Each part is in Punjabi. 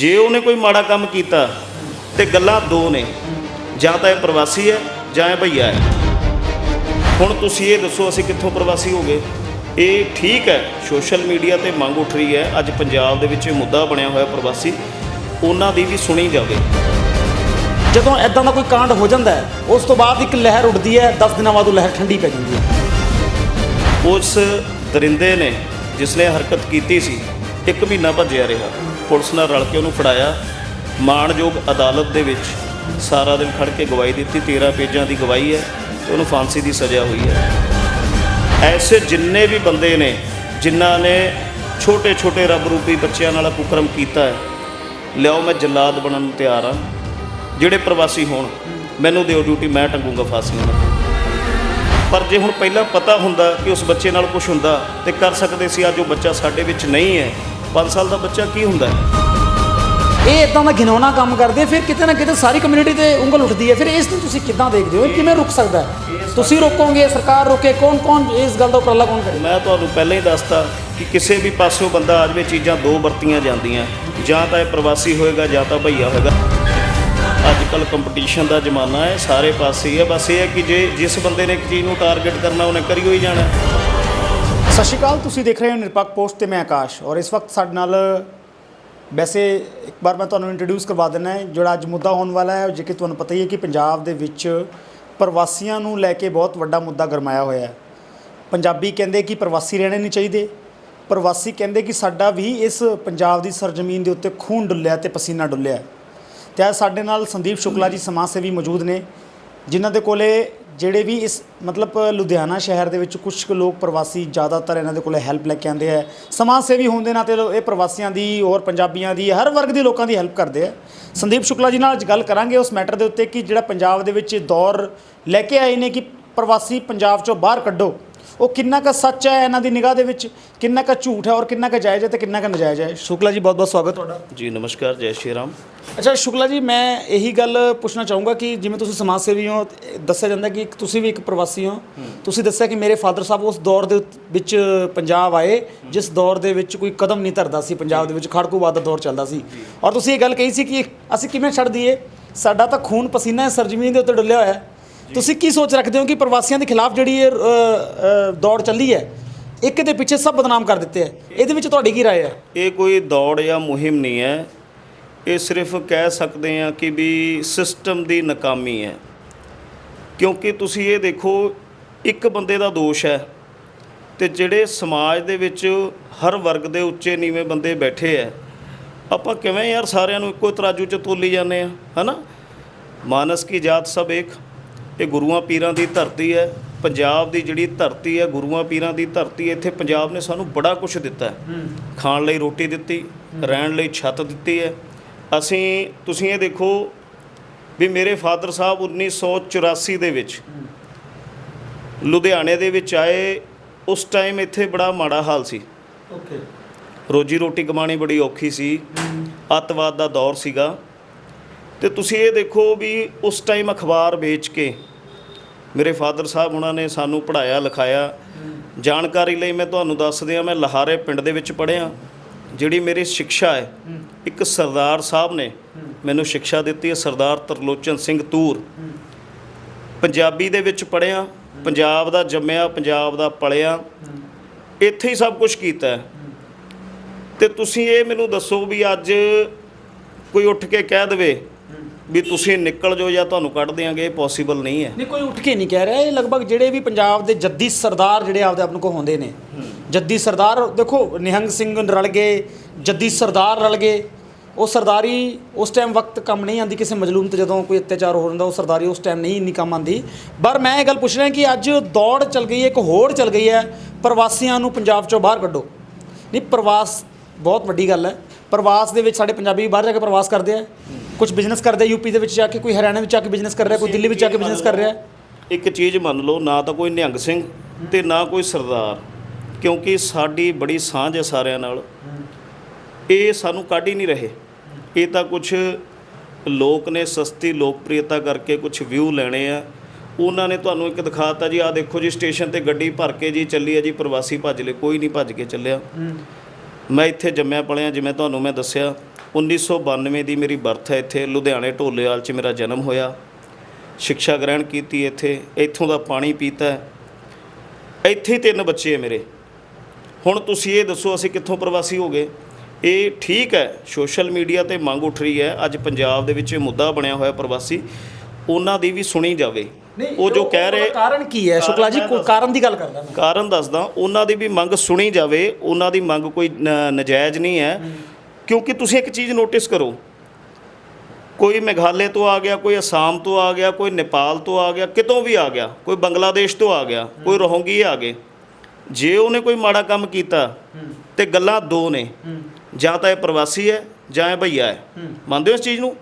ਜੇ ਉਹਨੇ ਕੋਈ ਮਾੜਾ ਕੰਮ ਕੀਤਾ ਤੇ ਗੱਲਾਂ ਦੋ ਨੇ, ਜਾਂ ਤਾਂ ਇਹ ਪ੍ਰਵਾਸੀ ਹੈ, ਜਾਂ ਇਹ ਭਈਆ ਹੈ। ਹੁਣ ਤੁਸੀਂ ਇਹ ਦੱਸੋ, ਅਸੀਂ ਕਿੱਥੋਂ ਪ੍ਰਵਾਸੀ ਹੋ ਗਏ? ਇਹ ਠੀਕ ਹੈ, ਸੋਸ਼ਲ ਮੀਡੀਆ ਤੇ ਮੰਗ ਉੱਠ ਰਹੀ ਹੈ, ਅੱਜ ਪੰਜਾਬ ਦੇ ਵਿੱਚ ਇਹ ਮੁੱਦਾ ਬਣਿਆ ਹੋਇਆ ਪ੍ਰਵਾਸੀ, ਉਹਨਾਂ ਦੀ ਵੀ ਸੁਣੀ ਜਾਵੇ। ਜਦੋਂ ਐਦਾਂ ਦਾ ਕੋਈ ਕਾਂਡ ਹੋ ਜਾਂਦਾ ਹੈ, ਉਸ ਤੋਂ ਬਾਅਦ ਇੱਕ ਲਹਿਰ ਉੱਠਦੀ ਹੈ 10 ਦਿਨਾਂ ਬਾਅਦ ਉਹ ਲਹਿਰ ਠੰਡੀ ਪੈ ਜਾਂਦੀ ਹੈ। ਉਸ ਦਰਿੰਦੇ ਨੇ, ਜਿਸ ਨੇ ਹਰਕਤ ਕੀਤੀ ਸੀ, ਇੱਕ ਮਹੀਨਾ ਭੱਜਿਆ ਰਿਹਾ। ਪੁਲਿਸ ਨਾਲ ਰਲ ਕੇ ਉਹਨੂੰ ਫੜਾਇਆ। ਮਾਣਯੋਗ ਅਦਾਲਤ ਦੇ ਵਿੱਚ ਸਾਰਾ ਦਿਨ ਖੜ ਕੇ ਗਵਾਹੀ ਦਿੱਤੀ। 13 ਪੇਜਾਂ ਦੀ ਗਵਾਹੀ ਹੈ ਤੇ ਉਹਨੂੰ ਫਾਂਸੀ ਦੀ ਸਜ਼ਾ ਹੋਈ ਹੈ। ਐਸੇ ਜਿੰਨੇ ਵੀ ਬੰਦੇ ਨੇ, ਜਿਨ੍ਹਾਂ ਨੇ ਛੋਟੇ ਛੋਟੇ ਰੱਬ ਰੂਪੀ ਬੱਚਿਆਂ ਨਾਲ ਕੁਕਰਮ ਕੀਤਾ ਹੈ, ਲਿਆਓ ਮੈਂ ਜਲਾਦ ਬਣਨ ਨੂੰ ਤਿਆਰ ਹਾਂ। ਜਿਹੜੇ ਪ੍ਰਵਾਸੀ ਹੋਣ, ਮੈਨੂੰ ਦਿਓ ਡਿਊਟੀ, ਮੈਂ ਟੰਗੂੰਗਾ ਫਾਂਸੀ ਉਹਨਾਂ ਪਰ ਜੇ ਹੁਣ ਪਹਿਲਾਂ ਪਤਾ ਹੁੰਦਾ ਕਿ ਉਸ ਬੱਚੇ ਨਾਲ ਕੁਝ ਹੁੰਦਾ ਤੇ ਕਰ ਸਕਦੇ ਸੀ, ਅੱਜ ਉਹ ਬੱਚਾ ਸਾਡੇ ਵਿੱਚ ਨਹੀਂ ਹੈ 5 ਸਾਲ ਦਾ ਬੱਚਾ ਕੀ ਹੁੰਦਾ ਹੈ? ਇਹ ਇਦਾਂ ਦਾ ਘਿਨੌਣਾ ਕੰਮ ਕਰਦੇ ਫਿਰ ਕਿਤੇ ਨਾ ਕਿਤੇ ਸਾਰੀ ਕਮਿਊਨਿਟੀ ਤੇ ਉਂਗਲ ਉੱਠਦੀ ਹੈ। ਫਿਰ ਇਸ ਨੂੰ ਤੁਸੀਂ ਕਿੱਦਾਂ ਦੇਖਦੇ ਹੋ? ਇਹ ਕਿਵੇਂ ਰੁਕ ਸਕਦਾ ਹੈ? ਤੁਸੀਂ ਰੋਕੋਗੇ ਸਰਕਾਰ ਰੋਕੇ ਕੌਣ ਕੌਣ ਇਸ ਗੱਲ ਦਾ ਉਪਰਾਲਾ ਕੌਣ ਕਰੇ? ਮੈਂ ਤੁਹਾਨੂੰ ਪਹਿਲਾਂ ਹੀ ਦੱਸਤਾ ਕਿ ਕਿਸੇ ਵੀ ਪਾਸਿਓਂ ਬੰਦਾ ਆ ਜਾਵੇ ਚੀਜ਼ਾਂ ਦੋ ਵਰਤੀਆਂ ਜਾਂਦੀਆਂ। ਜਾਂ ਤਾਂ ਇਹ ਪ੍ਰਵਾਸੀ ਹੋਏਗਾ ਜਾਂ ਤਾਂ ਭਈਆ ਹੋਏਗਾ। ਅੱਜ ਕੱਲ ਕੰਪੀਟੀਸ਼ਨ ਦਾ ਜ਼ਮਾਨਾ ਹੈ ਸਾਰੇ ਪਾਸੇ ਹੀ ਹੈ। ਬਸ ਇਹ ਹੈ ਕਿ ਜੇ ਜਿਸ ਬੰਦੇ ਨੇ ਇੱਕ ਚੀਜ਼ ਨੂੰ ਟਾਰਗੇਟ ਕਰਨਾ ਉਹਨੇ ਕਰੀ ਹੋਈ ਜਾਣਾ। ਸਤਿ ਸ਼੍ਰੀ ਅਕਾਲ, ਤੁਸੀਂ ਦੇਖ ਰਹੇ ਹੋ ਨਿਰਪੱਖ ਪੋਸਟ ਤੇ ਮੈਂ ਆਕਾਸ਼ ਔਰ ਇਸ ਵਕਤ ਸਾਡੇ ਨਾਲ, ਵੈਸੇ ਇੱਕ ਵਾਰ ਮੈਂ ਤੁਹਾਨੂੰ ਇੰਟਰੋਡਿਊਸ ਕਰਵਾ ਦਿੰਦਾ ਹੈ, ਜਿਹੜਾ ਅੱਜ ਮੁੱਦਾ ਹੋਣ ਵਾਲਾ ਹੈ ਜੇ ਕਿ ਤੁਹਾਨੂੰ ਪਤਾ ਹੀ ਹੈ ਕਿ ਪੰਜਾਬ ਦੇ ਵਿੱਚ ਪ੍ਰਵਾਸੀਆਂ ਨੂੰ ਲੈ ਕੇ ਬਹੁਤ ਵੱਡਾ ਮੁੱਦਾ ਗਰਮਾਇਆ ਹੋਇਆ ਹੈ ਪੰਜਾਬੀ ਕਹਿੰਦੇ ਕਿ ਪ੍ਰਵਾਸੀ ਰਹਿਣੇ ਨਹੀਂ ਚਾਹੀਦੇ, ਪ੍ਰਵਾਸੀ ਕਹਿੰਦੇ ਕਿ ਸਾਡਾ ਵੀ ਇਸ ਪੰਜਾਬ ਦੀ ਸਰਜ਼ਮੀਨ ਦੇ ਉੱਤੇ ਖੂਨ ਡੁੱਲਿਆ ਤੇ ਪਸੀਨਾ ਡੁੱਲਿਆ ਹੈ। ਤੇ ਅੱਜ ਸਾਡੇ ਨਾਲ ਸੰਦੀਪ ਸ਼ੁਕਲਾ ਜੀ ਸਮਾਜ ਸੇਵੀ ਮੌਜੂਦ ਨੇ, ਜਿਨ੍ਹਾਂ ਦੇ ਕੋਲੇ ਜਿਹੜੇ ਵੀ ਇਸ, ਮਤਲਬ ਲੁਧਿਆਣਾ ਸ਼ਹਿਰ ਦੇ ਵਿੱਚ ਕੁਝ ਕੁ ਲੋਕ ਪ੍ਰਵਾਸੀ ਜ਼ਿਆਦਾਤਰ ਇਹਨਾਂ ਦੇ ਕੋਲੇ ਹੈਲਪ ਲੈ ਕੇ ਆਉਂਦੇ ਆ। ਸਮਾਜ ਸੇਵੀ ਹੋਣ ਦੇ ਨਾਤੇ ਇਹ ਪ੍ਰਵਾਸੀਆਂ ਦੀ ਔਰ ਪੰਜਾਬੀਆਂ ਦੀ, ਹਰ ਵਰਗ ਦੇ ਲੋਕਾਂ ਦੀ ਹੈਲਪ ਕਰਦੇ ਆ। ਸੰਦੀਪ ਸ਼ੁਕਲਾ ਜੀ ਨਾਲ ਅੱਜ ਗੱਲ ਕਰਾਂਗੇ ਉਸ ਮੈਟਰ ਦੇ ਉੱਤੇ ਕਿ ਜਿਹੜਾ ਪੰਜਾਬ ਦੇ ਵਿੱਚ ਦੌਰ ਲੈ ਕੇ ਆਏ ਨੇ ਕਿ ਪ੍ਰਵਾਸੀ ਪੰਜਾਬ ਚੋਂ ਬਾਹਰ ਕੱਢੋ। ਉਹ ਕਿੰਨਾ ਕੁ ਸੱਚ ਹੈ ਇਹਨਾਂ ਦੀ ਨਿਗਾਹ ਦੇ ਵਿੱਚ? ਕਿੰਨਾ ਕੁ ਝੂਠ ਹੈ ਔਰ ਕਿੰਨਾ ਕੁ ਜਾਇਜ਼ ਹੈ ਤੇ ਕਿੰਨਾ ਕੁ ਨਜਾਇਜ਼ ਹੈ? ਸ਼ੁਕਲਾ ਜੀ ਬਹੁਤ ਬਹੁਤ ਸਵਾਗਤ ਤੁਹਾਡਾ। ਜੀ ਨਮਸਕਾਰ ਜੈ ਸ਼੍ਰੀ ਰਾਮ। ਅੱਛਾ ਸ਼ੁਕਲਾ ਜੀ ਮੈਂ ਇਹੀ ਗੱਲ ਪੁੱਛਣਾ ਚਾਹੂੰਗਾ ਕਿ ਜਿਵੇਂ ਤੁਸੀਂ ਸਮਾਜ ਸੇਵੀ ਹੋ ਦੱਸਿਆ ਜਾਂਦਾ ਕਿ ਤੁਸੀਂ ਵੀ ਇੱਕ ਪ੍ਰਵਾਸੀ ਹੋ। ਤੁਸੀਂ ਦੱਸਿਆ ਕਿ ਮੇਰੇ ਫਾਦਰ ਸਾਹਿਬ ਉਸ ਦੌਰ ਦੇ ਵਿੱਚ ਪੰਜਾਬ ਆਏ ਜਿਸ ਦੌਰ ਦੇ ਵਿੱਚ ਕੋਈ ਕਦਮ ਨਹੀਂ ਧਰਦਾ ਸੀ। ਪੰਜਾਬ ਦੇ ਵਿੱਚ ਖੜਕੂਵਾਦ ਦਾ ਦੌਰ ਚੱਲਦਾ ਸੀ। ਔਰ ਤੁਸੀਂ ਇਹ ਗੱਲ ਕਹੀ ਸੀ ਕਿ ਅਸੀਂ ਕਿਵੇਂ ਛੱਡ ਦਈਏ? ਸਾਡਾ ਤਾਂ ਖੂਨ ਪਸੀਨਾ ਹੈ ਸਰਜ਼ਮੀਨ ਦੇ ਉੱਤੇ ਡੁੱਲਿਆ ਹੋਇਆ ਹੈ। ਤੁਸੀਂ ਕੀ ਸੋਚ ਰੱਖਦੇ ਹੋ ਕਿ ਪ੍ਰਵਾਸੀਆਂ ਦੇ ਖਿਲਾਫ ਜਿਹੜੀ ਇਹ ਅ, ਅ, ਦੌੜ ਚੱਲੀ ਹੈ ਇੱਕ ਦੇ ਪਿੱਛੇ ਸਭ ਬਦਨਾਮ ਕਰ ਦਿੱਤੇ ਹੈ ਇਹਦੇ ਵਿੱਚ ਤੁਹਾਡੀ ਕੀ رائے ਹੈ ਇਹ ਕੋਈ ਦੌੜ ਜਾਂ ਮੁਹਿੰਮ ਨਹੀਂ ਹੈ ਇਹ ਸਿਰਫ ਕਹਿ ਸਕਦੇ ਹਾਂ ਕਿ ਵੀ ਸਿਸਟਮ ਦੀ ਨਾਕਾਮੀ ਹੈ ਕਿਉਂਕਿ ਤੁਸੀਂ ਇਹ ਦੇਖੋ ਇੱਕ ਬੰਦੇ ਦਾ ਦੋਸ਼ ਹੈ ਤੇ ਜਿਹੜੇ ਸਮਾਜ ਦੇ ਵਿੱਚ ਹਰ ਵਰਗ ਦੇ ਉੱਚੇ ਨੀਵੇਂ ਬੰਦੇ ਬੈਠੇ ਹੈ ਆਪਾਂ ਕਿਵੇਂ ਯਾਰ ਸਾਰਿਆਂ ਨੂੰ ਇੱਕੋ ਤਰਾਜੂ 'ਚ ਤੋਲੀ ਜਾਂਦੇ ਆ ਹਨਾ ਮਾਨਸ ਕੀ ਜਾਤ ਸਭ ਇੱਕ ਇਹ ਗੁਰੂਆਂ ਪੀਰਾਂ ਦੀ ਧਰਤੀ ਹੈ ਪੰਜਾਬ ਦੀ ਜਿਹੜੀ ਧਰਤੀ ਹੈ ਗੁਰੂਆਂ ਪੀਰਾਂ ਦੀ ਧਰਤੀ ਇੱਥੇ ਪੰਜਾਬ ਨੇ ਸਾਨੂੰ ਬੜਾ ਕੁਝ ਦਿੱਤਾ ਖਾਣ ਲਈ ਰੋਟੀ ਦਿੱਤੀ ਰਹਿਣ ਲਈ ਛੱਤ ਦਿੱਤੀ ਹੈ। ਅਸੀਂ ਤੁਸੀਂ ਇਹ ਦੇਖੋ ਵੀ ਮੇਰੇ ਫਾਦਰ ਸਾਹਿਬ 1984 ਦੇ ਵਿੱਚ ਲੁਧਿਆਣੇ ਦੇ ਵਿੱਚ ਆਏ ਉਸ ਟਾਈਮ ਇੱਥੇ ਬੜਾ ਮਾੜਾ ਹਾਲ ਸੀ। ਓਕੇ। ਰੋਜੀ ਰੋਟੀ ਕਮਾਣੀ ਬੜੀ ਔਖੀ ਸੀ। ਅੱਤਵਾਦ ਦਾ ਦੌਰ ਸੀਗਾ। ਤੇ ਤੁਸੀਂ ਇਹ ਦੇਖੋ ਵੀ ਉਸ ਟਾਈਮ ਅਖਬਾਰ ਵੇਚ ਕੇ ਮੇਰੇ ਫਾਦਰ ਸਾਹਿਬ ਉਹਨਾਂ ਨੇ ਸਾਨੂੰ ਪੜ੍ਹਾਇਆ, ਲਿਖਾਇਆ। ਜਾਣਕਾਰੀ ਲਈ ਮੈਂ ਤੁਹਾਨੂੰ ਦੱਸ ਦਿਆਂ ਮੈਂ ਲਹਾਰੇ ਪਿੰਡ ਦੇ ਵਿੱਚ ਪੜ੍ਹਿਆ। ਜਿਹੜੀ ਮੇਰੀ ਸਿੱਖਿਆ ਹੈ, ਇੱਕ ਸਰਦਾਰ ਸਾਹਿਬ ਨੇ ਮੈਨੂੰ ਸਿੱਖਿਆ ਦਿੱਤੀ ਹੈ, ਸਰਦਾਰ ਤਰਲੋਚਨ ਸਿੰਘ ਤੂਰ। ਪੰਜਾਬੀ ਦੇ ਵਿੱਚ ਪੜ੍ਹਿਆ, ਪੰਜਾਬ ਦਾ ਜੰਮਿਆ, ਪੰਜਾਬ ਦਾ ਪਲਿਆ ਇੱਥੇ ਹੀ ਸਭ ਕੁਝ ਕੀਤਾ ਹੈ। ਤੇ ਤੁਸੀਂ ਇਹ ਮੈਨੂੰ ਦੱਸੋ ਵੀ ਅੱਜ ਕੋਈ ਉੱਠ ਕੇ ਕਹਿ ਦੇਵੇ ਵੀ ਤੁਸੀਂ ਨਿਕਲ ਜਾਓ ਜਾਂ ਤੁਹਾਨੂੰ ਕੱਢ ਇਹ ਪੋਸੀਬਲ ਨਹੀਂ ਹੈ। ਨਹੀਂ ਕੋਈ ਉੱਠ ਕੇ ਨਹੀਂ ਕਹਿ ਰਿਹਾ। ਇਹ ਲਗਭਗ ਜਿਹੜੇ ਵੀ ਪੰਜਾਬ ਦੇ ਜੱਦੀ ਸਰਦਾਰ ਜਿਹੜੇ ਆਪਦੇ ਆਪ ਨੂੰ ਕੋ ਹੁੰਦੇ ਨੇ। ਜੱਦੀ ਸਰਦਾਰ ਦੇਖੋ ਨਿਹੰਗ ਸਿੰਘ ਰਲ ਗਏ ਜੱਦੀ ਸਰਦਾਰ ਰਲ ਗਏ। ਉਹ ਸਰਦਾਰੀ ਉਸ ਟਾਈਮ ਵਕਤ ਕੰਮ ਨਹੀਂ ਆਂਦੀ ਕਿਸੇ ਮਜਲੂਮ ਤੇ ਜਦੋਂ ਕੋਈ ਅਤਿਆਚਾਰ ਹੋ ਜਾਂਦਾ ਉਹ ਸਰਦਾਰੀ ਉਸ ਟਾਈਮ ਨਹੀਂ ਇੰਨੀ ਕੰਮ ਆਂਦੀ ਪਰ ਮੈਂ ਇਹ ਗੱਲ ਪੁੱਛ ਰਿਹਾ ਕਿ ਅੱਜ ਦੌੜ ਚੱਲ ਗਈ ਹੈ ਇੱਕ ਹੋੜ ਚੱਲ ਗਈ ਹੈ ਪ੍ਰਵਾਸੀਆਂ ਨੂੰ ਪੰਜਾਬ ਚੋਂ ਬਾਹਰ ਕੱਢੋ। ਨਹੀਂ ਪ੍ਰਵਾਸ ਬਹੁਤ ਵੱਡੀ ਗੱਲ ਹੈ। ਪ੍ਰਵਾਸ ਦੇ ਵਿੱਚ ਸਾਡੇ ਪੰਜਾਬੀ ਬਾਹਰ ਜਾ ਕੇ ਪ੍ਰਵਾਸ ਕਰਦੇ ਆ। ਕੁਝ ਬਿਜ਼ਨਸ ਕਰਦੇ ਯੂਪੀ ਦੇ ਵਿੱਚ ਜਾ ਕੇ ਕੋਈ ਹਰਿਆਣਾ ਵਿੱਚ ਜਾ ਕੇ ਬਿਜ਼ਨਸ ਕਰ ਰਿਹਾ ਕੋਈ ਦਿੱਲੀ ਵਿੱਚ ਜਾ ਕੇ ਬਿਜ਼ਨਸ ਕਰ ਰਿਹਾ? ਇੱਕ ਚੀਜ਼ ਮੰਨ ਲਓ ਨਾ ਤਾਂ ਕੋਈ ਨਿਹੰਗ ਸਿੰਘ ਤੇ ਨਾ ਕੋਈ ਸਰਦਾਰ ਕਿਉਂਕਿ ਸਾਡੀ ਬੜੀ ਸਾਂਝ ਹੈ ਸਾਰਿਆਂ ਨਾਲ। ਇਹ ਸਾਨੂੰ ਕੱਢ ਹੀ ਨਹੀਂ ਰਹੇ। ਇਹ ਤਾਂ ਕੁਝ ਲੋਕ ਨੇ ਸਸਤੀ ਲੋਕਪ੍ਰਿਯਤਾ ਕਰਕੇ ਕੁਝ ਵਿਊ ਲੈਣੇ ਆ। ਉਹਨਾਂ ਨੇ ਤੁਹਾਨੂੰ ਇੱਕ ਦਿਖਾਤਾ ਜੀ ਆ ਦੇਖੋ ਜੀ ਸਟੇਸ਼ਨ ਤੇ ਗੱਡੀ ਭਰ ਕੇ ਜੀ ਚੱਲੀ ਹੈ ਜੀ ਪ੍ਰਵਾਸੀ ਭੱਜ ਲਏ ਕੋਈ ਨਹੀਂ ਭੱਜ ਕੇ ਚੱਲਿਆ। ਮੈਂ ਇੱਥੇ ਜੰਮਿਆ ਪਲਿਆ, ਜਿਵੇਂ ਤੁਹਾਨੂੰ ਮੈਂ ਦੱਸਿਆ 1992 ਦੀ ਮੇਰੀ ਬਰਥ ਹੈ ਇੱਥੇ, ਲੁਧਿਆਣੇ ਢੋਲੇਵਾਲ 'ਚ ਮੇਰਾ ਜਨਮ ਹੋਇਆ। ਸਿੱਖਿਆ ਗ੍ਰਹਿਣ ਕੀਤੀ ਇੱਥੇ, ਇੱਥੋਂ ਦਾ ਪਾਣੀ ਪੀਤਾ ਇੱਥੇ ਹੀ ਤਿੰਨ ਬੱਚੇ ਮੇਰੇ। ਹੁਣ ਤੁਸੀਂ ਇਹ ਦੱਸੋ, ਅਸੀਂ ਕਿੱਥੋਂ ਪ੍ਰਵਾਸੀ ਹੋ ਗਏ? ਇਹ ਠੀਕ ਹੈ, ਸੋਸ਼ਲ ਮੀਡੀਆ ਤੇ ਮੰਗ ਉੱਠ ਰਹੀ ਹੈ, ਅੱਜ ਪੰਜਾਬ ਦੇ ਵਿੱਚ ਇਹ ਮੁੱਦਾ ਬਣਿਆ ਹੋਇਆ ਪ੍ਰਵਾਸੀ, ਉਹਨਾਂ ਦੀ ਵੀ ਸੁਣੀ ਜਾਵੇ। ਉਹ ਜੋ ਕਹਿ ਰਹੇ ਕਾਰਨ ਕੀ ਹੈ? ਸ਼ੁਕਲਾ ਜੀ ਕੋਈ ਕਾਰਨ ਦੀ ਗੱਲ ਕਰਦਾ ਮੈਂ। ਕਾਰਨ ਦੱਸਦਾ ਉਹਨਾਂ ਦੀ ਵੀ ਮੰਗ ਸੁਣੀ ਜਾਵੇ ਉਹਨਾਂ ਦੀ ਮੰਗ ਕੋਈ ਨਜਾਇਜ਼ ਨਹੀਂ ਹੈ। ਕਿਉਂਕਿ ਤੁਸੀਂ ਇੱਕ ਚੀਜ਼ ਨੋਟਿਸ ਕਰੋ। ਕੋਈ ਮੇਘਾਲय ਤੋਂ ਆ ਗਿਆ ਕੋਈ ਅਸਾਮ ਤੋਂ ਆ ਗਿਆ ਕੋਈ ਨੇਪਾਲ ਤੋਂ ਆ ਗਿਆ ਕਿਤੋਂ ਵੀ ਆ ਗਿਆ ਕੋਈ ਬੰਗਲਾਦੇਸ਼ ਤੋਂ ਆ ਗਿਆ ਕੋਈ ਰੋਹੰਗੀ ਆ ਗਏ। ਜੇ ਉਹਨੇ ਕੋਈ ਮਾੜਾ ਕੰਮ ਕੀਤਾ ਤੇ ਗੱਲਾਂ ਦੋ ਨੇ। ਜਾਂ ਤਾਂ ਇਹ ਪ੍ਰਵਾਸੀ ਹੈ ਜਾਂ ਇਹ ਭਈਆ ਹੈ। ਮੰਨਦੇ ਹੋ ਇਸ ਚੀਜ਼ ਨੂੰ?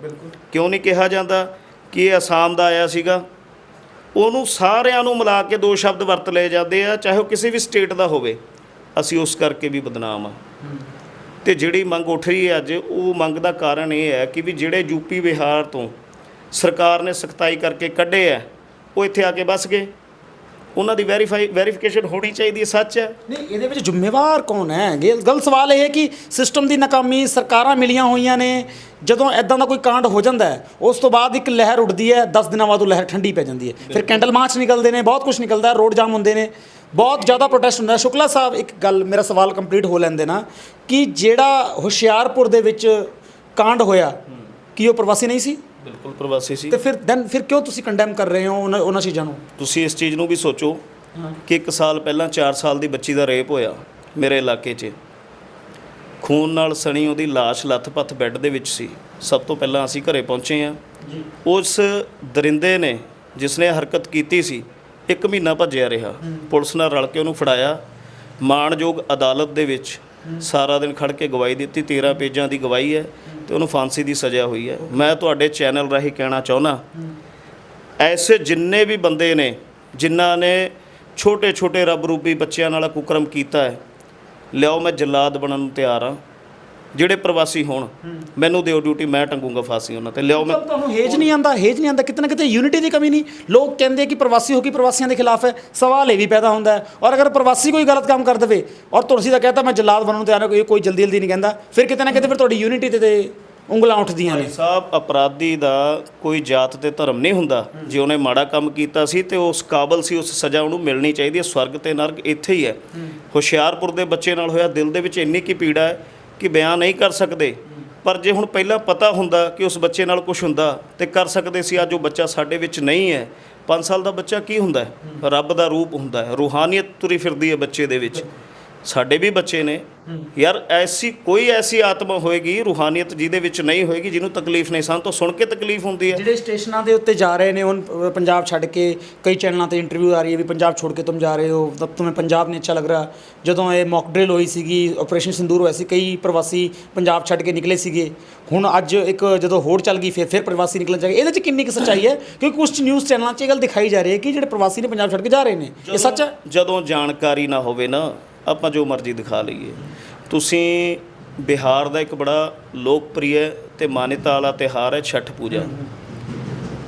ਕਿਉਂ ਨਹੀਂ ਕਿਹਾ ਜਾਂਦਾ ਕਿ ਇਹ ਅਸਾਮ ਦਾ ਆਇਆ ਸੀਗਾ? ਉਹਨੂੰ ਸਾਰਿਆਂ ਨੂੰ ਮਿਲਾ ਕੇ ਦੋ ਸ਼ਬਦ ਵਰਤ ਲਏ ਜਾਂਦੇ ਆ, ਚਾਹੇ ਉਹ ਕਿਸੇ ਵੀ ਸਟੇਟ ਦਾ ਹੋਵੇ। ਅਸੀਂ ਉਸ ਕਰਕੇ ਵੀ ਬਦਨਾਮ ਆ। ਤੇ ਜਿਹੜੀ ਮੰਗ ਉੱਠ ਰਹੀ ਹੈ ਅੱਜ, ਉਹ ਮੰਗ ਦਾ ਕਾਰਨ ਇਹ ਹੈ ਕਿ ਵੀ ਜਿਹੜੇ ਯੂਪੀ ਬਿਹਾਰ ਤੋਂ ਸਰਕਾਰ ਨੇ ਸਖਤਾਈ ਕਰਕੇ ਕੱਢੇ ਆ, ਉਹ ਇੱਥੇ ਆ ਕੇ ਬਸ ਗਏ। ਉਹਨਾਂ ਦੀ ਵੈਰੀਫਾਈ ਵੈਰੀਫਿਕੇਸ਼ਨ ਹੋਣੀ ਚਾਹੀਦੀ ਹੈ ਸੱਚ ਹੈ। ਨਹੀਂ ਇਹਦੇ ਵਿੱਚ ਜ਼ਿੰਮੇਵਾਰ ਕੌਣ ਹੈ? ਗੱਲ ਗੱਲ ਸਵਾਲ ਇਹ ਹੈ ਕਿ ਸਿਸਟਮ ਦੀ ਨਾਕਾਮੀ ਸਰਕਾਰਾਂ ਮਿਲੀਆਂ ਹੋਈਆਂ ਨੇ। ਜਦੋਂ ਐਦਾਂ ਦਾ ਕੋਈ ਕਾਂਡ ਹੋ ਜਾਂਦਾ ਹੈ ਉਸ ਤੋਂ ਬਾਅਦ ਇੱਕ ਲਹਿਰ ਉੱਠਦੀ ਹੈ 10 ਦਿਨਾਂ ਬਾਅਦ ਉਹ ਲਹਿਰ ਠੰਡੀ ਪੈ ਜਾਂਦੀ ਹੈ। ਫਿਰ ਕੈਂਡਲ ਮਾਰਚ ਨਿਕਲਦੇ ਨੇ ਬਹੁਤ ਕੁਝ ਨਿਕਲਦਾ ਰੋਡ ਜਾਮ ਹੁੰਦੇ ਨੇ। ਬਹੁਤ ਜ਼ਿਆਦਾ ਪ੍ਰੋਟੈਸਟ ਹੁੰਦਾ ਸ਼ੁਕਲਾ ਸਾਹਿਬ ਇੱਕ ਗੱਲ ਮੇਰਾ ਸਵਾਲ ਕੰਪਲੀਟ ਹੋ ਲੈਂਦੇ ਨਾ ਕਿ ਜਿਹੜਾ ਹੁਸ਼ਿਆਰਪੁਰ ਦੇ ਵਿੱਚ ਕਾਂਡ ਹੋਇਆ ਕੀ ਉਹ ਪ੍ਰਵਾਸੀ ਨਹੀਂ ਸੀ? ਬਿਲਕੁਲ ਪ੍ਰਵਾਸੀ ਸੀ। ਤੇ ਫਿਰ ਦੈਨ ਫਿਰ ਕਿਉਂ ਤੁਸੀਂ ਕੰਡੈਮ ਕਰ ਰਹੇ ਹੋ ਉਹਨਾਂ ਉਹਨਾਂ ਚੀਜ਼ਾਂ ਨੂੰ? ਤੁਸੀਂ ਇਸ ਚੀਜ਼ ਨੂੰ ਵੀ ਸੋਚੋ ਕਿ ਇੱਕ ਸਾਲ ਪਹਿਲਾਂ 4 ਸਾਲ ਦੀ ਬੱਚੀ ਦਾ ਰੇਪ ਹੋਇਆ ਮੇਰੇ ਇਲਾਕੇ 'ਚ। ਖੂਨ ਨਾਲ ਸਣੀ ਉਹਦੀ ਲਾਸ਼ ਲੱਥ-ਪੱਥ ਬੈੱਡ ਦੇ ਵਿੱਚ ਸੀ। ਸਭ ਤੋਂ ਪਹਿਲਾਂ ਅਸੀਂ ਘਰੇ ਪਹੁੰਚੇ ਆ ਉਸ ਦਰਿੰਦੇ ਨੇ ਜਿਸ ਨੇ ਹਰਕਤ ਕੀਤੀ ਸੀ ਇੱਕ ਮਹੀਨਾ ਭੱਜਿਆ ਰਿਹਾ। ਪੁਲਿਸ ਨਾਲ ਰਲ ਕੇ ਉਹਨੂੰ ਫੜਾਇਆ। ਮਾਣਯੋਗ ਅਦਾਲਤ ਦੇ ਵਿੱਚ ਸਾਰਾ ਦਿਨ ਖੜ ਕੇ ਗਵਾਹੀ ਦਿੱਤੀ। 13 ਪੇਜਾਂ ਦੀ ਗਵਾਹੀ ਹੈ। ਤੇ ਉਹਨੂੰ ਫਾਂਸੀ ਦੀ ਸਜ਼ਾ ਹੋਈ ਹੈ। ਮੈਂ ਤੁਹਾਡੇ ਚੈਨਲ ਰਾਹੀਂ ਕਹਿਣਾ ਚਾਹੁੰਦਾ, ਐਸੇ ਜਿੰਨੇ ਵੀ ਬੰਦੇ ਨੇ, ਜਿਨ੍ਹਾਂ ਨੇ ਛੋਟੇ ਛੋਟੇ ਰੱਬ ਰੂਪੀ ਬੱਚਿਆਂ ਨਾਲ ਕੁਕਰਮ ਕੀਤਾ ਹੈ, ਲਿਆਓ ਮੈਂ ਜਲਾਦ ਬਣਨ ਨੂੰ ਤਿਆਰ ਹਾਂ। ਜਿਹੜੇ ਪ੍ਰਵਾਸੀ ਹੋਣ ਮੈਨੂੰ ਦਿਓ ਡਿਊਟੀ ਮੈਂ ਟੰਗੂੰਗਾ ਫਾਂਸੀ ਉਹਨਾਂ ਤੇ। ਲਿਆਓ ਮੈਂ ਮਤਲਬ ਤੁਹਾਨੂੰ ਹੇਜ ਨਹੀਂ ਆਂਦਾ ਹੇਜ ਨਹੀਂ ਆਂਦਾ ਕਿਤੇ ਨਾ ਕਿਤੇ ਯੂਨਿਟੀ ਦੀ ਕਮੀ ਨਹੀਂ। ਲੋਕ ਕਹਿੰਦੇ ਕਿ ਪ੍ਰਵਾਸੀ ਹੋ ਕੇ ਪ੍ਰਵਾਸੀਆਂ ਦੇ ਖਿਲਾਫ ਹੈ ਸਵਾਲ ਇਹ ਵੀ ਪੈਦਾ ਹੁੰਦਾ ਹੈ। ਔਰ ਅਗਰ ਪ੍ਰਵਾਸੀ ਕੋਈ ਗਲਤ ਕੰਮ ਕਰ ਦੇਵੇ ਔਰ ਤੁਸੀਂ ਤਾਂ ਕਹਤਾ ਮੈਂ ਜਲਾਦ ਬਣਨ ਨੂੰ ਤਿਆਰ ਹਾਂ ਕੋਈ ਕੋਈ ਜਲਦੀ ਜਲਦੀ ਨਹੀਂ ਕਹਿੰਦਾ ਫਿਰ ਕਿਤੇ ਨਾ ਕਿਤੇ ਫਿਰ ਤੁਹਾਡੀ ਯੂਨਿਟੀ ਤੇ ਤੇ ਉਂਗਲਾਂ ਉੱਠਦੀਆਂ ਨੇ। ਸਾਹਿਬ ਅਪਰਾਧੀ ਦਾ ਕੋਈ ਜਾਤ ਤੇ ਧਰਮ ਨਹੀਂ ਹੁੰਦਾ। ਜੇ ਉਹਨੇ ਮਾੜਾ ਕੰਮ ਕੀਤਾ ਸੀ ਤੇ ਉਸ ਕਾਬਲ ਸੀ ਉਸ ਸਜ਼ਾ ਉਹਨੂੰ ਮਿਲਣੀ ਚਾਹੀਦੀ ਹੈ ਸਵਰਗ ਤੇ ਨਰਕ ਇੱਥੇ ਹੀ। ਹੈ। ਹੁਸ਼ਿਆਰਪੁਰ ਦੇ ਬੱਚੇ ਨਾਲ ਹੋਇਆ ਦਿਲ ਦੇ ਵਿੱਚ ਇੰਨੀ ਕੀ ਪੀੜਾ ਹੈ ਕਿ ਬਿਆਨ ਨਹੀਂ ਕਰ ਸਕਦੇ। ਪਰ ਜੇ ਹੁਣ ਪਹਿਲਾਂ ਪਤਾ ਹੁੰਦਾ ਕਿ ਉਸ ਬੱਚੇ ਨਾਲ ਕੁਝ ਹੁੰਦਾ ਤੇ ਕਰ ਸਕਦੇ ਸੀ, ਅੱਜ ਉਹ ਬੱਚਾ ਸਾਡੇ ਵਿੱਚ ਨਹੀਂ ਹੈ। 5 ਸਾਲ ਦਾ ਬੱਚਾ ਕੀ ਹੁੰਦਾ ਹੈ? ਰੱਬ ਦਾ ਰੂਪ ਹੁੰਦਾ ਹੈ। ਰੂਹਾਨੀਅਤ ਤੁਰੀ ਫਿਰਦੀ ਹੈ ਬੱਚੇ ਦੇ ਵਿੱਚ। ਸਾਡੇ ਵੀ ਬੱਚੇ ਨੇ। ਯਾਰ ਐਸੀ ਕੋਈ ਐਸੀ ਆਤਮਾ ਹੋਏਗੀ ਰੂਹਾਨੀਅਤ ਜਿਹਦੇ ਵਿੱਚ ਨਹੀਂ ਹੋਏਗੀ ਜਿਹਨੂੰ ਤਕਲੀਫ ਨਹੀਂ ਸਾਨੂੰ ਤਾਂ ਸੁਣ ਕੇ ਤਕਲੀਫ ਹੁੰਦੀ ਹੈ। ਜਿਹੜੇ ਸਟੇਸ਼ਨਾਂ ਦੇ ਉੱਤੇ ਜਾ ਰਹੇ ਨੇ ਹੁਣ ਪੰਜਾਬ ਛੱਡ ਕੇ ਕਈ ਚੈਨਲਾਂ ਤੇ ਇੰਟਰਵਿਊ ਆ ਰਹੀ ਹੈ ਵੀ ਪੰਜਾਬ ਛੋੜ ਕੇ ਤੁਮ ਜਾ ਰਹੇ ਹੋ ਤਬ ਤੁਮੇ ਪੰਜਾਬ ਨਹੀਂ ਅੱਛਾ ਲੱਗ ਰਿਹਾ। ਜਦੋਂ ਇਹ ਮੌਕ ਡ੍ਰਿਲ ਹੋਈ ਸੀਗੀ ਆਪਰੇਸ਼ਨ ਸਿੰਦੂਰ ਹੋਇਆ ਸੀ ਕਈ ਪ੍ਰਵਾਸੀ ਪੰਜਾਬ ਛੱਡ ਕੇ ਨਿਕਲੇ ਸੀਗੇ। ਹੁਣ ਅੱਜ ਇੱਕ ਜਦੋਂ ਹੋਰ ਚੱਲ ਗਈ ਫਿਰ ਫਿਰ ਪ੍ਰਵਾਸੀ ਨਿਕਲਣ ਜਾਗੇ ਇਹਦੇ 'ਚ ਕਿੰਨੀ ਕੁ ਸੱਚਾਈ ਹੈ? ਕਿਉਂਕਿ ਕੁਝ ਨਿਊਜ਼ ਚੈਨਲਾਂ 'ਚ ਇਹ ਗੱਲ ਦਿਖਾਈ ਜਾ ਰਹੀ ਹੈ ਕਿ ਜਿਹੜੇ ਪ੍ਰਵਾਸੀ ਨੇ ਪੰਜਾਬ ਛੱਡ ਕੇ ਜਾ ਰਹੇ ਨੇ। ਇਹ ਸੱਚ ਹੈ? ਜਦੋਂ ਜਾਣਕਾਰੀ ਨਾ ਹੋਵੇ ਨਾ ਆਪਾਂ ਜੋ ਮਰਜ਼ੀ ਦਿਖਾ ਲਈਏ। ਤੁਸੀਂ ਬਿਹਾਰ ਦਾ ਇੱਕ ਬੜਾ ਲੋਕਪ੍ਰਿਯ ਤੇ ਮਾਨਤਾ ਵਾਲਾ ਤਿਹਾਰ ਹੈ ਛਠ ਪੂਜਾ।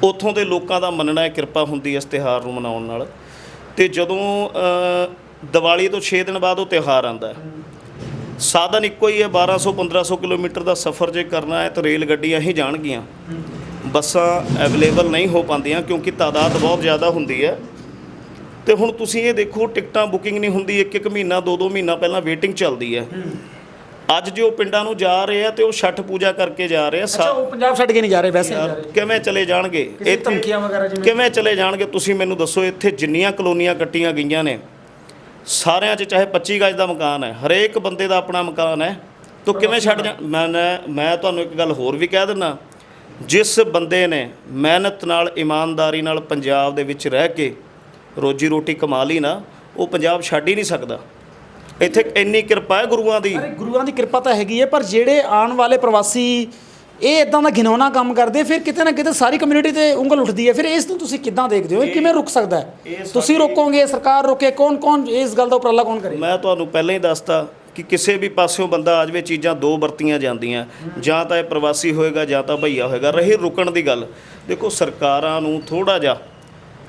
ਉੱਥੋਂ ਦੇ ਲੋਕਾਂ ਦਾ ਮੰਨਣਾ ਹੈ ਕਿਰਪਾ ਹੁੰਦੀ ਹੈ ਇਸ ਤਿਹਾਰ ਨੂੰ ਮਨਾਉਣ ਨਾਲ। ਤੇ ਜਦੋਂ ਦੀਵਾਲੀ ਤੋਂ 6 ਦਿਨ ਬਾਅਦ ਉਹ ਤਿਉਹਾਰ ਆਉਂਦਾ ਸਾਧਨ ਇੱਕੋ ਹੀ ਹੈ 1200 1500 ਕਿਲੋਮੀਟਰ ਦਾ ਸਫ਼ਰ ਜੇ ਕਰਨਾ ਹੈ ਤਾਂ ਰੇਲ ਗੱਡੀਆਂ ਹੀ ਜਾਣਗੀਆਂ। ਬੱਸਾਂ ਅਵੇਲੇਬਲ ਨਹੀਂ ਹੋ ਪਾਉਂਦੀਆਂ ਕਿਉਂਕਿ ਤਾਦਾਦ ਬਹੁਤ ਜ਼ਿਆਦਾ ਹੁੰਦੀ ਹੈ। ਤੇ ਹੁਣ ਤੁਸੀਂ ਇਹ ਦੇਖੋ ਟਿਕਟਾਂ ਬੁਕਿੰਗ ਨਹੀਂ ਹੁੰਦੀ ਇੱਕ ਇੱਕ ਮਹੀਨਾ ਦੋ ਦੋ ਮਹੀਨਾ ਪਹਿਲਾਂ ਵੇਟਿੰਗ ਚੱਲਦੀ ਹੈ। ਅੱਜ ਜੇ ਉਹ ਪਿੰਡਾਂ ਨੂੰ ਜਾ ਰਹੇ ਆ ਤੇ ਉਹ ਛਠ ਪੂਜਾ ਕਰਕੇ ਜਾ ਰਹੇ ਆ ਅੱਛਾ ਉਹ ਪੰਜਾਬ ਛੱਡ ਕੇ ਨਹੀਂ ਜਾ ਰਹੇ ਵੈਸੇ ਨਹੀਂ ਜਾ ਯਾਰ, ਰਹੇ। ਕਿਵੇਂ ਚਲੇ ਜਾਣਗੇ? ਕਿਸੇ ਇੱਥੇ ਧਮਕੀਆਂ ਵਗੈਰਾ ਜਿਵੇਂ ਕਿਵੇਂ ਚਲੇ ਜਾਣਗੇ? ਤੁਸੀਂ ਮੈਨੂੰ ਦੱਸੋ ਇੱਥੇ ਜਿੰਨੀਆਂ ਕਲੋਨੀਆਂ ਕੱਟੀਆਂ ਗਈਆਂ ਨੇ ਸਾਰਿਆਂ 'ਚ ਚਾਹੇ 25 ਗਜ ਦਾ ਮਕਾਨ ਹੈ ਹਰੇਕ ਬੰਦੇ ਦਾ ਆਪਣਾ ਮਕਾਨ ਹੈ ਤੋ ਕਿਵੇਂ ਛੱਡ ਜਾ ਮੈਂ ਮੈਂ ਤੁਹਾਨੂੰ ਇੱਕ ਗੱਲ ਹੋਰ ਵੀ ਕਹਿ ਦਿੰਦਾ। ਜਿਸ ਬੰਦੇ ਨੇ ਮਿਹਨਤ ਨਾਲ ਇਮਾਨਦਾਰੀ ਨਾਲ ਪੰਜਾਬ ਦੇ ਵਿੱਚ ਰਹਿ ਕੇ ਰੋਜੀ ਰੋਟੀ ਕਮਾ ਲਈ ਨਾ ਉਹ ਪੰਜਾਬ ਛੱਡ ਹੀ ਨਹੀਂ ਸਕਦਾ। ਇੱਥੇ ਇੰਨੀ ਕਿਰਪਾ ਹੈ ਗੁਰੂਆਂ ਦੀ। ਅਰੇ ਗੁਰੂਆਂ ਦੀ ਕਿਰਪਾ ਤਾਂ ਹੈਗੀ ਹੈ ਪਰ ਜਿਹੜੇ ਆਉਣ ਵਾਲੇ ਪ੍ਰਵਾਸੀ ਇਹ ਇਦਾਂ ਦਾ ਘਿਨੌਣਾ ਕੰਮ ਕਰਦੇ ਫਿਰ ਕਿਤੇ ਨਾ ਕਿਤੇ ਸਾਰੀ ਕਮਿਊਨਿਟੀ ਤੇ ਉਂਗਲ ਉੱਠਦੀ ਹੈ। ਫਿਰ ਇਸ ਨੂੰ ਤੁਸੀਂ ਕਿੱਦਾਂ ਦੇਖਦੇ ਹੋ? ਇਹ ਕਿਵੇਂ ਰੁਕ ਸਕਦਾ ਹੈ? ਤੁਸੀਂ ਰੋਕੋਗੇ ਸਰਕਾਰ ਰੋਕੇ ਕੌਣ ਕੌਣ ਇਸ ਗੱਲ ਦਾ ਉਪਰਾਲਾ ਕੌਣ ਕਰੇ? ਮੈਂ ਤੁਹਾਨੂੰ ਪਹਿਲਾਂ ਹੀ ਦੱਸਤਾ ਕਿ ਕਿਸੇ ਵੀ ਪਾਸਿਓਂ ਬੰਦਾ ਆ ਜਾਵੇ ਚੀਜ਼ਾਂ ਦੋ ਵਰਤੀਆਂ ਜਾਂਦੀਆਂ। ਜਾਂ ਤਾਂ ਇਹ ਪ੍ਰਵਾਸੀ ਹੋਏਗਾ ਜਾਂ ਤਾਂ ਭਈਆ ਹੋਏਗਾ। ਰਹੀ ਰੁਕਣ ਦੀ ਗੱਲ। ਦੇਖੋ ਸਰਕਾਰਾਂ ਨੂੰ ਥੋੜਾ ਜਿਹਾ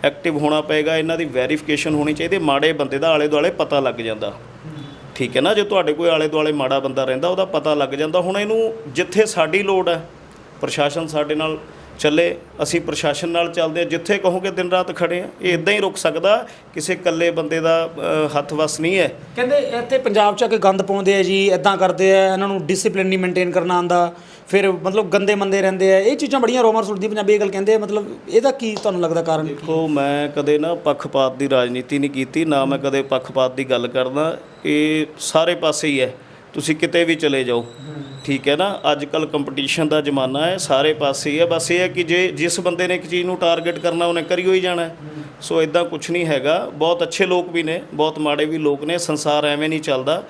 ਐਕਟਿਵ ਹੋਣਾ ਪਏਗਾ, ਇਹਨਾਂ ਦੀ ਵੈਰੀਫਿਕੇਸ਼ਨ ਹੋਣੀ ਚਾਹੀਦੀ, ਮਾੜੇ ਬੰਦੇ ਦਾ ਆਲੇ ਦੁਆਲੇ ਪਤਾ ਲੱਗ ਜਾਂਦਾ। ਠੀਕ ਹੈ ਨਾ, ਜੇ ਤੁਹਾਡੇ ਕੋਈ ਆਲੇ ਦੁਆਲੇ ਮਾੜਾ ਬੰਦਾ ਰਹਿੰਦਾ, ਉਹਦਾ ਪਤਾ ਲੱਗ ਜਾਂਦਾ। ਹੁਣ ਇਹਨੂੰ ਜਿੱਥੇ ਸਾਡੀ ਲੋੜ ਹੈ, ਪ੍ਰਸ਼ਾਸਨ ਸਾਡੇ ਨਾਲ ਚੱਲੇ, ਅਸੀਂ ਪ੍ਰਸ਼ਾਸਨ ਨਾਲ ਚੱਲਦੇ ਹਾਂ, ਜਿੱਥੇ ਕਹੋਗੇ ਦਿਨ ਰਾਤ ਖੜੇ ਆ ਇਹ ਇਦਾਂ ਹੀ ਰੁਕ ਸਕਦਾ, ਕਿਸੇ ਇਕੱਲੇ ਬੰਦੇ ਦਾ ਹੱਥ ਵਸ ਨਹੀਂ ਹੈ। ਕਹਿੰਦੇ ਇੱਥੇ ਪੰਜਾਬ 'ਚ ਆ ਕੇ ਗੰਦ ਪਾਉਂਦੇ ਆ ਜੀ ਇਦਾਂ ਕਰਦੇ ਆ, ਇਹਨਾਂ ਨੂੰ ਡਿਸਪਲਿਨ ਨਹੀਂ ਮੇਨਟੇਨ ਕਰਨਾ ਆਂਦਾ ਫਿਰ ਮਤਲਬ ਗੰਦੇ ਮੰਦੇ ਰਹਿੰਦੇ ਆ, ਇਹ ਚੀਜ਼ਾਂ ਬੜੀਆਂ ਰੋਮਰ ਸੁਣਦੀ ਪੰਜਾਬੀ ਇਹ ਗੱਲ ਕਹਿੰਦੇ ਆ, ਮਤਲਬ ਇਹਦਾ ਕੀ ਤੁਹਾਨੂੰ ਲੱਗਦਾ ਕਾਰਨ? ਦੇਖੋ, ਮੈਂ ਕਦੇ ਨਾ ਪੱਖਪਾਤ ਦੀ ਰਾਜਨੀਤੀ ਨਹੀਂ ਕੀਤੀ, ਨਾ ਮੈਂ ਕਦੇ ਪੱਖਪਾਤ ਦੀ ਗੱਲ ਕਰਦਾ। ਇਹ ਸਾਰੇ ਪਾਸੇ ਹੀ ਹੈ, ਤੁਸੀਂ ਕਿਤੇ ਵੀ ਚਲੇ ਜਾਓ, ਠੀਕ ਹੈ ਨਾ? ਅੱਜ ਕੱਲ ਕੰਪੀਟੀਸ਼ਨ ਦਾ ਜ਼ਮਾਨਾ ਹੈ, ਸਾਰੇ ਪਾਸੇ ਹੀ ਹੈ। ਬਸ ਇਹ ਹੈ ਕਿ ਜੇ ਜਿਸ ਬੰਦੇ ਨੇ ਇੱਕ ਚੀਜ਼ ਨੂੰ ਟਾਰਗੇਟ ਕਰਨਾ, ਉਹਨੇ ਕਰੀ ਹੋਈ ਜਾਣਾ। ਸੋ ਇਦਾਂ ਕੁਝ ਨਹੀਂ ਹੈਗਾ। ਬਹੁਤ ਅੱਛੇ ਲੋਕ ਵੀ ਨੇ, ਬਹੁਤ ਮਾੜੇ ਵੀ ਲੋਕ ਨੇ, ਸੰਸਾਰ ਐਵੇਂ ਨਹੀਂ ਚੱਲਦਾ।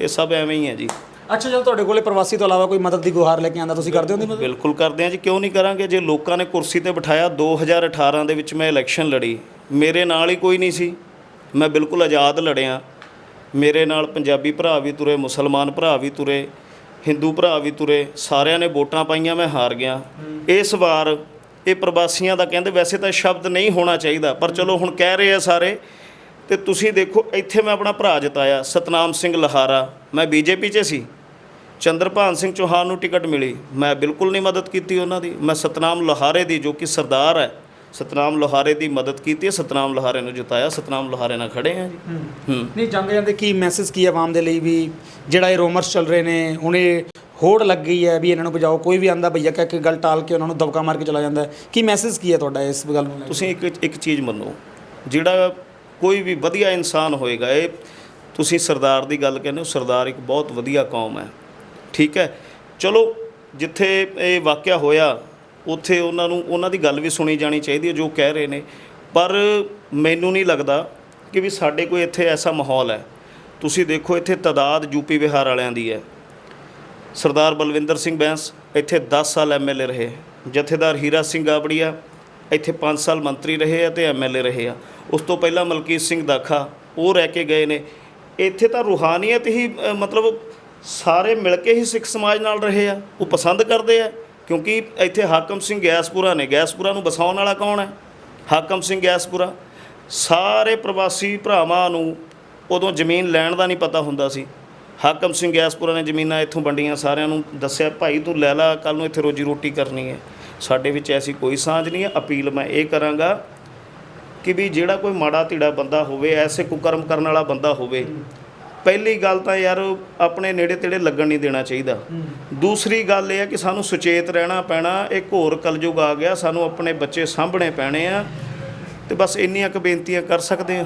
ਇਹ ਸਭ ਐਵੇਂ ਹੀ ਹੈ ਜੀ। ਅੱਛਾ, ਜਦੋਂ ਤੁਹਾਡੇ ਕੋਲੇ ਪ੍ਰਵਾਸੀ ਤੋਂ ਇਲਾਵਾ ਕੋਈ ਮਦਦ ਦੀ ਗੁਹਾਰ ਲੈ ਕੇ ਆਂਦਾ ਤੁਸੀਂ ਕਰਦੇ ਹੋ ਦੀ ਮਦਦ? ਬਿਲਕੁਲ ਕਰਦੇ ਹਾਂ ਜੀ, ਕਿਉਂ ਨਹੀਂ ਕਰਾਂਗੇ? ਜੇ ਲੋਕਾਂ ਨੇ ਕੁਰਸੀ ਤੇ ਬਿਠਾਇਆ 2018 ਦੇ ਵਿੱਚ ਮੈਂ ਇਲੈਕਸ਼ਨ ਲੜੀ। ਮੇਰੇ ਨਾਲ ਹੀ ਕੋਈ ਨਹੀਂ ਸੀ। ਮੈਂ ਬਿਲਕੁਲ ਆਜ਼ਾਦ ਲੜਿਆ। ਮੇਰੇ ਨਾਲ ਪੰਜਾਬੀ ਭਰਾ ਵੀ ਤੁਰੇ, ਮੁਸਲਮਾਨ ਭਰਾ ਵੀ ਤੁਰੇ, ਹਿੰਦੂ ਭਰਾ ਵੀ ਤੁਰੇ, ਸਾਰਿਆਂ ਨੇ ਵੋਟਾਂ ਪਾਈਆਂ, ਮੈਂ ਹਾਰ ਗਿਆ। ਇਸ ਵਾਰ ਇਹ ਪ੍ਰਵਾਸੀਆਂ ਦਾ ਕਹਿੰਦੇ, ਵੈਸੇ ਤਾਂ ਸ਼ਬਦ ਨਹੀਂ ਹੋਣਾ ਚਾਹੀਦਾ, ਪਰ ਚਲੋ ਹੁਣ ਕਹਿ ਰਹੇ ਆ ਸਾਰੇ। ਤੇ ਤੁਸੀਂ ਦੇਖੋ, ਇੱਥੇ ਮੈਂ ਆਪਣਾ ਭਰਾ ਜਿਤਾਇਆ, ਸਤਨਾਮ ਸਿੰਘ ਲਹਾਰਾ। ਮੈਂ ਬੀਜੇਪੀ 'ਚ ਸੀ। ਚੰਦਰਭਾਨ ਸਿੰਘ ਚੌਹਾਨ ਨੂੰ ਟਿਕਟ ਮਿਲੀ। ਮੈਂ ਬਿਲਕੁਲ ਨਹੀਂ ਮਦਦ ਕੀਤੀ ਉਹਨਾਂ ਦੀ। ਮੈਂ ਸਤਨਾਮ ਲੋਹਾਰੇ ਦੀ ਜੋ ਕਿ ਸਰਦਾਰ ਹੈ ਸਤਨਾਮ ਲੋਹਾਰੇ ਦੀ ਮਦਦ ਕੀਤੀ ਸਤਨਾਮ ਲੋਹਾਰੇ ਨੂੰ ਜਿਤਾਇਆ। ਸਤਨਾਮ ਲੋਹਾਰੇ ਨਾਲ ਖੜੇ ਹਾਂ ਜੀ। ਹੂੰ। ਨਹੀਂ ਜਾਂਦੇ ਜਾਂਦੇ ਕੀ ਮੈਸੇਜ ਕੀ ਆਵਾਮ ਦੇ ਲਈ ਵੀ ਜਿਹੜਾ ਇਹ ਰੋਮਰਸ ਚੱਲ ਰਹੇ ਨੇ ਹੁਣ ਹੋੜ ਲੱਗ ਗਈ ਹੈ ਵੀ ਇਹਨਾਂ ਨੂੰ ਬਜਾਓ ਕੋਈ ਵੀ ਆਂਦਾ ਭਈਆ ਕਹਿ ਕੇ ਗੱਲ ਟਾਲ ਕੇ ਉਹਨਾਂ ਨੂੰ ਦਬਕਾ ਮਾਰ ਕੇ ਚਲਾ ਜਾਂਦਾ ਕੀ ਮੈਸੇਜ ਕੀ ਹੈ ਤੁਹਾਡਾ ਇਸ ਗੱਲ ਨੂੰ? ਤੁਸੀਂ ਇੱਕ ਇੱਕ ਚੀਜ਼ ਮੰਨੋ। ਜਿਹੜਾ ਕੋਈ ਵੀ ਵਧੀਆ ਇਨਸਾਨ ਹੋਏਗਾ ਇਹ ਤੁਸੀਂ ਸਰਦਾਰ ਦੀ ਗੱਲ ਕਹਿੰਦੇ ਹੋ ਸਰਦਾਰ ਇੱਕ ਬਹੁਤ ਵਧੀਆ ਕੌਮ ਹੈ। ਠੀਕ ਹੈ। ਚਲੋ, ਜਿੱਥੇ ਇਹ ਵਾਕਿਆ ਹੋਇਆ, ਉੱਥੇ ਉਹਨਾਂ ਨੂੰ, ਉਹਨਾਂ ਦੀ ਗੱਲ ਵੀ ਸੁਣੀ ਜਾਣੀ ਚਾਹੀਦੀ ਹੈ ਜੋ ਕਹਿ ਰਹੇ ਨੇ। ਪਰ ਮੈਨੂੰ ਨਹੀਂ ਲੱਗਦਾ ਕਿ ਵੀ ਸਾਡੇ ਕੋਈ ਇੱਥੇ ਐਸਾ ਮਾਹੌਲ ਹੈ। ਤੁਸੀਂ ਦੇਖੋ, ਇੱਥੇ ਤਾਦਾਦ ਯੂਪੀ ਬਿਹਾਰ ਵਾਲਿਆਂ ਦੀ ਹੈ। ਸਰਦਾਰ ਬਲਵਿੰਦਰ ਸਿੰਘ ਬੈਂਸ ਇੱਥੇ 10 ਸਾਲ ਐਮਐਲਏ ਰਹੇ। ਜਥੇਦਾਰ ਹੀਰਾ ਸਿੰਘ ਗਾਬੜੀਆ ਇੱਥੇ 5 ਸਾਲ ਮੰਤਰੀ ਰਹੇ ਆ ਤੇ ਐਮਐਲਏ ਰਹੇ ਆ। ਉਸ ਤੋਂ ਪਹਿਲਾਂ ਮਲਕੀਤ ਸਿੰਘ ਦਾਖਾ ਉਹ ਰਹਿ ਕੇ ਗਏ ਨੇ। ਇੱਥੇ ਤਾਂ ਰੂਹਾਨੀਅਤ ਹੀ ਮਤਲਬ ਸਾਰੇ ਮਿਲ ਕੇ ਹੀ ਸਿੱਖ ਸਮਾਜ ਨਾਲ ਰਹੇ ਆ, ਉਹ ਪਸੰਦ ਕਰਦੇ ਆ, ਕਿਉਂਕਿ ਇੱਥੇ ਹਾਕਮ ਸਿੰਘ ਗੈਸਪੁਰਾ ਨੇ, ਗੈਸਪੁਰਾ ਨੂੰ ਬਸਾਉਣ ਵਾਲਾ ਕੌਣ ਹੈ? ਹਾਕਮ ਸਿੰਘ ਗੈਸਪੁਰਾ। ਸਾਰੇ ਪ੍ਰਵਾਸੀ ਭਰਾਵਾਂ ਨੂੰ ਉਦੋਂ ਜ਼ਮੀਨ ਲੈਣ ਦਾ ਨਹੀਂ ਪਤਾ ਹੁੰਦਾ ਸੀ। ਹਾਕਮ ਸਿੰਘ ਗੈਸਪੁਰਾ ਨੇ ਜ਼ਮੀਨਾਂ ਇੱਥੋਂ ਵੰਡੀਆਂ, ਸਾਰਿਆਂ ਨੂੰ ਦੱਸਿਆ, ਭਾਈ ਤੂੰ ਲੈ ਲੈ ਕੱਲ ਨੂੰ ਇੱਥੇ ਰੋਜੀ ਰੋਟੀ ਕਰਨੀ ਹੈ। ਸਾਡੇ ਵਿੱਚ ਐਸੀ ਕੋਈ ਸਾਂਝ ਨਹੀਂ ਹੈ, ਅਪੀਲ ਮੈਂ ਇਹ ਕਰਾਂਗਾ ਕਿ ਵੀ ਜਿਹੜਾ ਕੋਈ ਮਾੜਾ ਧੀੜਾ ਬੰਦਾ ਹੋਵੇ, ਐਸੇ ਕੁਕਰਮ ਕਰਨ ਵਾਲਾ ਬੰਦਾ ਹੋਵੇ ਪਹਿਲੀ ਗੱਲ ਤਾਂ ਯਾਰ ਆਪਣੇ ਨੇੜੇ ਤੇੜੇ ਲੱਗਣ ਨਹੀਂ ਦੇਣਾ ਚਾਹੀਦਾ। ਦੂਸਰੀ ਗੱਲ ਇਹ ਹੈ ਕਿ ਸਾਨੂੰ ਸੁਚੇਤ ਰਹਿਣਾ ਪੈਣਾ ਇੱਕ ਹੋਰ ਕਲਯੁਗ ਆ ਗਿਆ ਸਾਨੂੰ ਆਪਣੇ ਬੱਚੇ ਸਾਂਭਣੇ ਪੈਣੇ ਆ ਤੇ ਬਸ ਇੰਨੀਆਂ ਕੁ ਬੇਨਤੀਆਂ ਕਰ ਸਕਦੇ ਆ।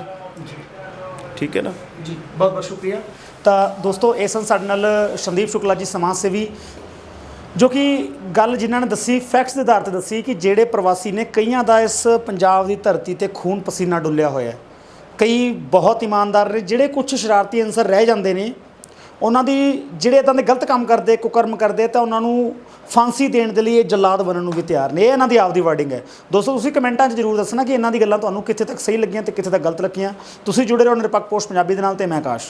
ਠੀਕ ਹੈ ਨਾ? ਜੀ ਬਹੁਤ ਬਹੁਤ ਸ਼ੁਕਰੀਆ। ਤਾਂ ਦੋਸਤੋ ਇਹ ਸਨ ਸਾਡੇ ਨਾਲ ਸੰਦੀਪ ਸ਼ੁਕਲਾ ਜੀ ਸਮਾਜ ਸੇਵੀ ਜੋ ਕਿ ਗੱਲ ਜਿਨ੍ਹਾਂ ਨੇ ਦੱਸੀ ਫੈਕਟਸ ਦੇ ਆਧਾਰ ਤੇ ਦੱਸੀ ਕਿ ਜਿਹੜੇ ਪ੍ਰਵਾਸੀ ਨੇ ਕਈਆਂ ਦਾ ਇਸ ਪੰਜਾਬ ਦੀ ਧਰਤੀ ਤੇ ਖੂਨ ਪਸੀਨਾ ਡੁੱਲਿਆ ਹੋਇਆ ਹੈ। ਕਈ ਬਹੁਤ ਇਮਾਨਦਾਰ ਨੇ, ਜਿਹੜੇ ਕੁਝ ਸ਼ਰਾਰਤੀ ਅਨਸਰ ਰਹਿ ਜਾਂਦੇ ਨੇ, ਉਹਨਾਂ ਦੀ ਜਿਹੜੇ ਇਦਾਂ ਦੇ ਗਲਤ ਕੰਮ ਕਰਦੇ, ਕੁਕਰਮ ਕਰਦੇ, ਤਾਂ ਉਹਨਾਂ ਨੂੰ ਫਾਂਸੀ ਦੇਣ ਦੇ ਲਈ ਇਹ ਜਲਾਦ ਬਣਨ ਨੂੰ ਵੀ ਤਿਆਰ ਨੇ। ਇਹ ਇਹਨਾਂ ਦੀ ਆਪਦੀ ਵਰਡਿੰਗ ਹੈ। ਦੋਸਤੋ, ਤੁਸੀਂ ਕਮੈਂਟਾਂ 'ਚ ਜਰੂਰ ਦੱਸਣਾ ਕਿ ਇਹਨਾਂ ਦੀ ਗੱਲਾਂ ਤੁਹਾਨੂੰ ਕਿੱਥੇ ਤੱਕ ਸਹੀ ਲੱਗੀਆਂ ਤੇ ਕਿੱਥੇ ਤੱਕ ਗਲਤ ਲੱਗੀਆਂ। ਤੁਸੀਂ ਜੁੜੇ ਰਹੋ ਨਿਰਪੱਖ ਪੋਸਟ ਪੰਜਾਬੀ ਦੇ ਨਾਲ ਤੇ ਮੈਂ ਆਕਾਸ਼।